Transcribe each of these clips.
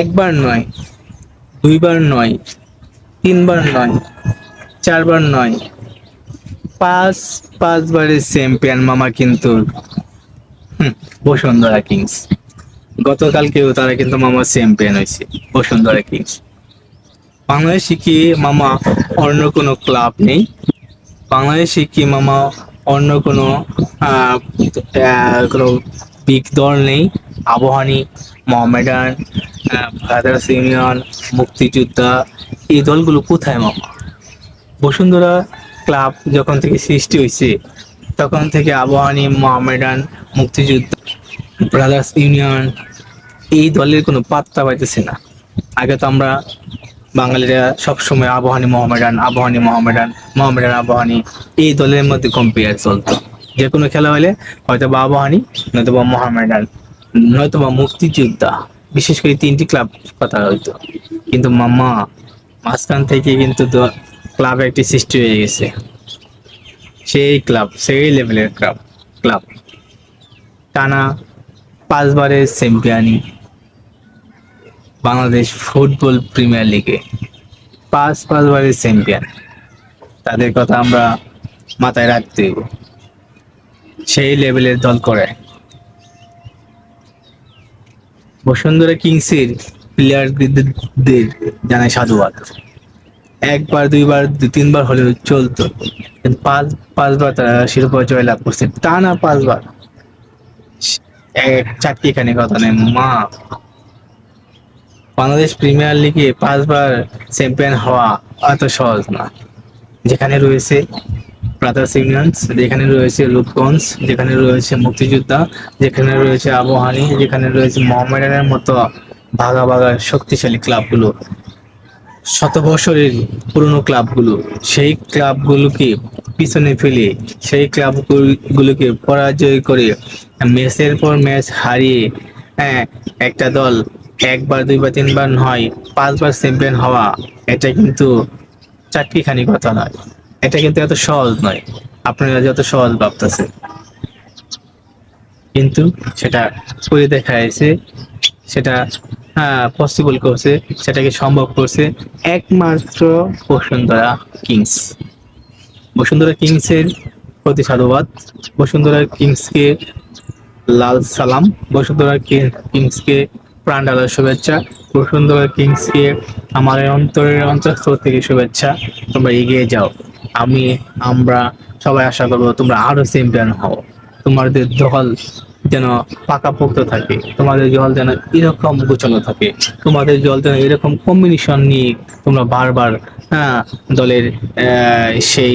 একবার নয়, দুইবার নয়, তিনবার নয়, চারবার নয়, পাঁচ, পাঁচবারের চ্যাম্পিয়ন মামা কিন্তু বসুন্ধরা কিংস গতকালকেও তারা কিন্তু মামা চ্যাম্পিয়ন হয়েছে, বসুন্ধরা কিংস বাংলাদেশে কি মামা অন্য কোনো ক্লাব নেই? বাংলাদেশে কি মামা অন্য কোনো কোনো বিগ দল নেই? আবহানী মোহামেডান ব্রাদার্স ইউনিয়ন মুক্তিযোদ্ধা এই দলগুলো কোথায় মামা? বসুন্ধরা ক্লাব যখন থেকে সৃষ্টি হয়েছে, তখন থেকে আবহানী মোহামেডান, মুক্তিযোদ্ধা ব্রাদার্স ইউনিয়ন এই দলের কোনো পাত্তা পাইতেছে না। আগে তো আমরা বাঙালিরা সবসময় আবহানী মোহামেডান আবহানী মোহামেডান মোহামেডান আবহানী এই দলের মধ্যে কম্পেয়ার চলতো। যে কোনো খেলা হলে হয়তো বা আবহানী নয়তো বা মোহামেডান নয়তো বা মুক্তিযোদ্ধা। বিশেষ করে তিনটি ক্লাব কথা হইতো কিন্তু মামা, মাঝখান থেকে কিন্তু ক্লাব একটি সৃষ্টি হয়ে গেছে। সেই ক্লাব সেই লেভেলের ক্লাব ক্লাব টানা পাঁচবারের চ্যাম্পিয়নই বাংলাদেশ ফুটবল প্রিমিয়ার লিগে পাঁচ, পাঁচবারের চ্যাম্পিয়ন তাদের কথা আমরা মাথায় রাখতে সেই লেভেলের দল করে। বসুন্ধরা কিংসের প্লেয়ারদের জানাই সাধুবাদ। একবার, দুইবার, দু, তিনবার হলেও চলতো। কিন্তু পাঁচ, পাঁচবার তারা শিরোপা জয়লাভ করছে। টানা পাঁচবার। এক চারটি এখানে কথা নেই। মা! বাংলাদেশ প্রিমিয়ার লিগে পাঁচবার চ্যাম্পিয়ন হওয়া এত সহজ না। যেখানে রয়েছে ব্রাদার্স ইউনিয়ন্স যেখানে রয়েছে রূপগঞ্জ যেখানে রয়েছে মুক্তিযোদ্ধা, যেখানে রয়েছে আবহানী যেখানে রয়েছে মোহামেডানের মতো ভাগা ভাগা শক্তিশালী ক্লাবগুলো। শত বছরের পুরনো ক্লাবগুলো, সেই ক্লাবগুলোকে পিছনে ফেলে, সেই ক্লাবগুলোকে পরাজয় করে ম্যাচের পর ম্যাচ হারিয়ে হ্যাঁ একটা দল একবার, দুইবার, তিনবার নয়, পাঁচবার চ্যাম্পিয়ন হওয়া, এটা কিন্তু চারটিখানি কথা নয়। এটা কিন্তু এত সহজ নয়। আপনারা যত সহজ ভাবতেছে কিন্তু সেটা করে দেখা হয়েছে সেটা পসিবল করছে, সেটাকে সম্ভব করছে একমাত্র বসুন্ধরা কিংস। বসুন্ধরা কিংসের প্রতি সাধুবাদ বসুন্ধরা কিংসকে লাল সালাম, বসুন্ধরা কিংসকে প্রাণ ঢালার শুভেচ্ছা, বসুন্ধরা কিংসকে আমার অন্তরের অন্তঃস্থল থেকে শুভেচ্ছা, তোমরা এগিয়ে যাও। আমি, আমরা সবাই আশা করব তোমরা আরও চ্যাম্পিয়ন হও। তোমাদের দল যেন পাকাপোক্ত থাকে, তোমাদের জল যেন এরকম গোছানো থাকে, তোমাদের জল যেন এরকম কম্বিনেশন নিয়ে তোমরা বারবার হ্যাঁ দলের সেই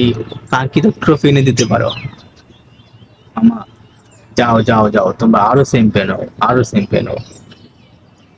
কাঙ্ক্ষিত ট্রফি এনে দিতে পারো। আমা, যাও যাও যাও, তোমরা আরও চ্যাম্পিয়ন হও, আরও চ্যাম্পিয়ন হও।